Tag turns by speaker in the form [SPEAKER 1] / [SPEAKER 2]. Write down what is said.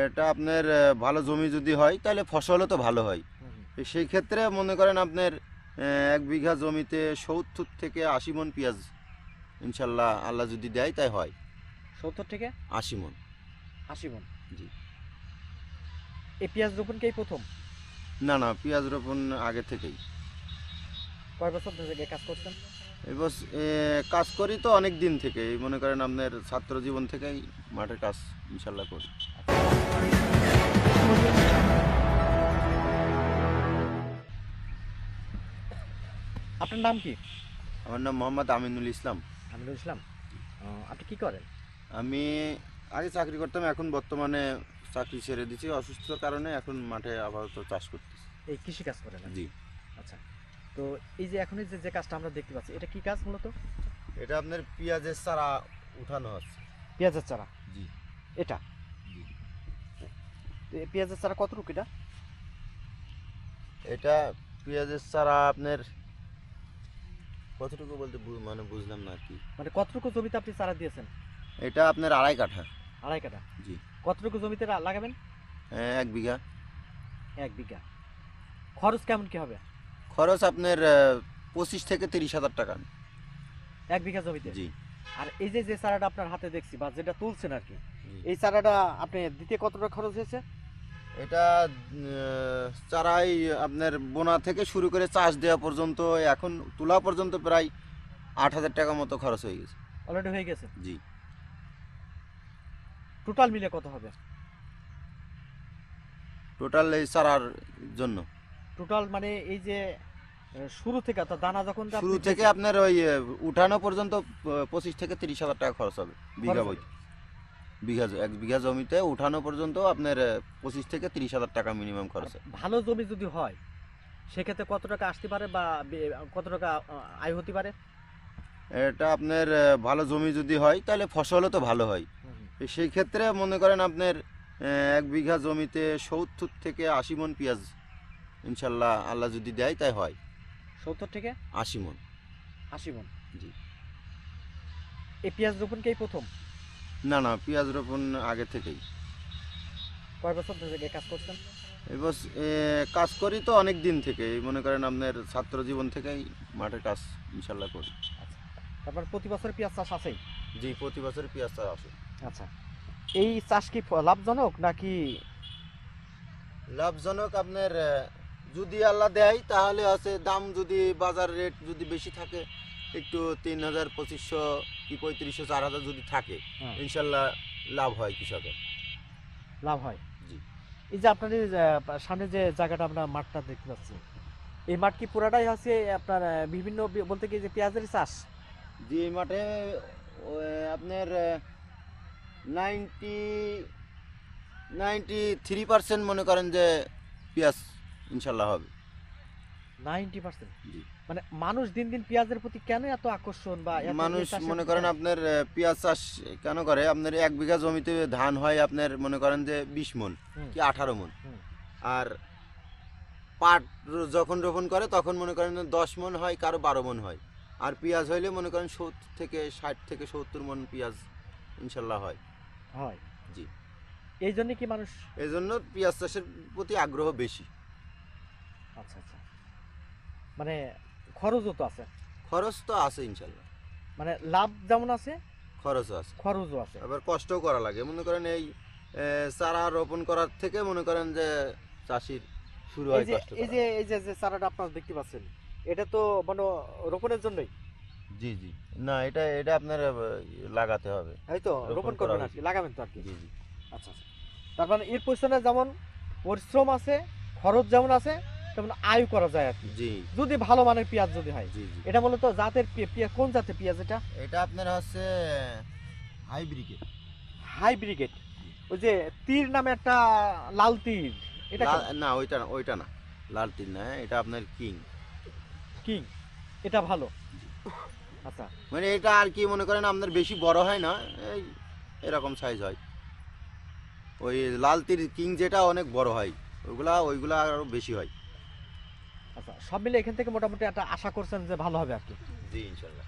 [SPEAKER 1] এটা আপনার ভালো জমি যদি হয় তাহলে ফসলও তো ভালো হয়। সেই ক্ষেত্রে মনে করেন আপনার এক বিঘা জমিতে সত্তর থেকে আশি মন পেঁয়াজ ইনশাল্লাহ আল্লাহ যদি দেয় তাই হয়।
[SPEAKER 2] সত্তর থেকে
[SPEAKER 1] আশি মন।
[SPEAKER 2] আশি মন?
[SPEAKER 1] জি।
[SPEAKER 2] এই পেঁয়াজ রোপণ কি প্রথম?
[SPEAKER 1] না না পেঁয়াজ রোপণ আগে থেকেই।
[SPEAKER 2] কয় বছর ধরে কাজ করছেন?
[SPEAKER 1] কাজ করি তো অনেক দিন থেকে মনে করেন আপনার ছাত্র জীবন থেকেই মাঠে কাজ ইনশাল্লাহ করি।
[SPEAKER 2] আপনার নাম কি?
[SPEAKER 1] আমার নাম মোহাম্মদ আমিনুল ইসলাম।
[SPEAKER 2] আমিনুল ইসলাম। আপনি কি করেন?
[SPEAKER 1] আমি আগে চাকরি করতাম এখন বর্তমানে চাকরি ছেড়ে দিচ্ছি অসুস্থতার কারণে এখন মাঠে আপাতত চাষ করতেছি।
[SPEAKER 2] এই কৃষি কাজ করেন
[SPEAKER 1] জি।
[SPEAKER 2] আচ্ছা। তো এই যে এখন এই যে যে কাজটা আমরা দেখতে পাচ্ছি এটা কি কাজ মূলত?
[SPEAKER 1] এটা আপনার পেঁয়াজের চারা উঠানো আছে।
[SPEAKER 2] পেঁয়াজের চারা?
[SPEAKER 1] জি।
[SPEAKER 2] এটা? পেঁয়াজের চারা কতটুকু এটা?
[SPEAKER 1] এটা পেঁয়াজের চারা আপনার কতটুকু বলতে মানে বুঝলাম না কি।
[SPEAKER 2] মানে কতটুকু জমিতে আপনি চারা দিয়েছেন?
[SPEAKER 1] এটা আপনার আড়াই কাঠা।
[SPEAKER 2] আড়াই কাঠা?
[SPEAKER 1] জি।
[SPEAKER 2] কতটুকু জমিতে লাগাবেন?
[SPEAKER 1] হ্যাঁ, এক বিঘা।
[SPEAKER 2] এক বিঘা। খরচ কেমন কি হবে?
[SPEAKER 1] খরচ আপনার পঁচিশ থেকে তিরিশ হাজার টাকা।
[SPEAKER 2] এক বিঘা জমিতে?
[SPEAKER 1] জি।
[SPEAKER 2] আর এই যে যে চারাটা আপনার হাতে দেখছি বা যেটা তুলছেন আর কি এই চারাটা আপনি দিতে কতটা খরচ হয়েছে?
[SPEAKER 1] এটা চারাই আপনার বোনা থেকে শুরু করে চাষ দেওয়া পর্যন্ত এখন তোলা পর্যন্ত প্রায় আট হাজার টাকা মতো খরচ হয়ে গেছে।
[SPEAKER 2] অলরেডি হয়ে গেছে?
[SPEAKER 1] জি।
[SPEAKER 2] টোটাল মিলে কত হবে?
[SPEAKER 1] টোটাল এই চারার জন্য।
[SPEAKER 2] টোটাল মানে এই যে শুরু থেকে অর্থাৎ দানা যখন
[SPEAKER 1] শুরু থেকে আপনার ওই উঠানো পর্যন্ত পঁচিশ থেকে তিরিশ হাজার টাকা খরচ হবে বিঘা বই বিঘা এক বিঘা জমিতে উঠানো পর্যন্ত আপনার পঁচিশ থেকে তিরিশ হাজার টাকা মিনিমাম খরচ হবে।
[SPEAKER 2] ভালো জমি যদি হয় সেক্ষেত্রে কত টাকা আসতে পারে বা কত টাকা আয় হতে পারে?
[SPEAKER 1] এটা আপনার ভালো জমি যদি হয় তাহলে ফসলও তো ভালো হয়। সেই ক্ষেত্রে মনে করেন আপনার এক বিঘা জমিতে সত্তর থেকে আশি মন পেঁয়াজ ইনশাল্লাহ আল্লাহ যদি দেয় তাই হয়।
[SPEAKER 2] সত্তর থেকে
[SPEAKER 1] আশি মন।
[SPEAKER 2] আশি মন?
[SPEAKER 1] জি।
[SPEAKER 2] এই পেঁয়াজ রোপণ কি প্রথম?
[SPEAKER 1] না না পেঁয়াজ রোপণ আগে থেকেই।
[SPEAKER 2] কয় বছর ধরে এই কাজ করছেন?
[SPEAKER 1] এবার কাজ করি তো অনেক দিন থেকে মনে করেন আপনার ছাত্র জীবন থেকেই মাঠে কাজ ইনশাল্লাহ করি।
[SPEAKER 2] তারপর প্রতি বছর পেঁয়াজ চাষ আছেই?
[SPEAKER 1] জি প্রতি বছর পেঁয়াজ চাষ আছে
[SPEAKER 2] আচ্ছা। এই চাষ কি লাভজনক নাকি
[SPEAKER 1] লাভজনক আপনার যদি আল্লাহ দেয় তাহলে আছে দাম যদি বাজার রেট যদি বেশি থাকে একটু তিন হাজার পঁচিশশো কি পঁয়ত্রিশশো চার হাজার যদি থাকে
[SPEAKER 2] হ্যাঁ।
[SPEAKER 1] ইনশাল্লাহ লাভ হয় কৃষকের
[SPEAKER 2] লাভ হয়
[SPEAKER 1] জি।
[SPEAKER 2] এই যে আপনার এই যে, আহ, সামনে যে জায়গাটা আমরা মাঠটা দেখতে পাচ্ছি এই মাঠ কি পুরাটাই আছে আপনার আহ, বিভিন্ন বি- বলতে কি যে পেঁয়াজের চাষ
[SPEAKER 1] যে এই মাঠে আপনার নাইনটি নাইনটি থ্রি পার্সেন্ট মনে করেন যে পেঁয়াজ ইনশাল্লাহ হবে।
[SPEAKER 2] Ninety percent. মানে মানুষ দিন দিন পেঁয়াজের প্রতি কেন এত আকর্ষণ বা
[SPEAKER 1] মানুষ মনে করেন আপনার পেঁয়াজ চাষ কেন করে? আপনার এক বিঘা জমিতে ধান হয় আপনার মনে করেন যে বিশ মন কি আঠারো মন। আর পাট যখন রোপণ করে তখন মনে করেন দশ মন হয় কারও বারো মন হয়। আর পেঁয়াজ হইলে মনে করেন সত্তর থেকে ষাট থেকে সত্তর মন পেঁয়াজ ইনশাল্লাহ হয়।
[SPEAKER 2] হয়।
[SPEAKER 1] জি।
[SPEAKER 2] এই জন্য কি মানুষ
[SPEAKER 1] এই জন্য পেঁয়াজ চাষের প্রতি আগ্রহ বেশি।
[SPEAKER 2] আচ্ছা আচ্ছা। মানে খরচও তো আছে।
[SPEAKER 1] খরচ তো আছে ইনশাল্লাহ।
[SPEAKER 2] মানে লাভ যেমন আছে
[SPEAKER 1] খরচও আছে।
[SPEAKER 2] খরচও আছে।
[SPEAKER 1] আবার কষ্টও করা লাগে। মনে করেন এই চারা রোপণ করার থেকে মনে করেন যে চাষির শুরু হয় কষ্ট
[SPEAKER 2] এই যে এই যে যে চারাটা আপনারা দেখতে পাচ্ছেন এটা তো মানে রোপণের জন্যই?
[SPEAKER 1] জি জি। না এটা এটা আপনার লাগাতে হবে।
[SPEAKER 2] এই তো
[SPEAKER 1] রোপণ
[SPEAKER 2] করবেন আর কি লাগাবেন তো আর কি।
[SPEAKER 1] জি জি।
[SPEAKER 2] আচ্ছা আচ্ছা। তার মানে এর যেমন পরিশ্রম আছে খরচ যেমন আছে তেমন আয় করা যায় আর
[SPEAKER 1] জি।
[SPEAKER 2] যদি ভালো মানের পেঁয়াজ যদি হয়। এটা মূলত জাতের পেঁয়াজ কোন জাতের পেঁয়াজ এটা?
[SPEAKER 1] এটা আপনার হচ্ছে হাইব্রিকেট
[SPEAKER 2] হাই ব্রিগেড। ওই যে তীর নামে একটা লাল তীর। এটা
[SPEAKER 1] না ওইটা না ওইটা না। লাল তিন না এটা আপনার কিং।
[SPEAKER 2] কিং। এটা ভালো। আচ্ছা।
[SPEAKER 1] মানে এটা আর কি মনে করেন আপনার বেশি বড় হয় না এই এরকম সাইজ হয়। ওই লাল তীর কিং যেটা অনেক বড় হয় ওইগুলা ওইগুলা আরও বেশি হয়।
[SPEAKER 2] আচ্ছা সব মিলে এখান থেকে মোটামুটি একটা আশা করছেন যে ভালো হবে আর কি?
[SPEAKER 1] জি, ইনশাল্লাহ।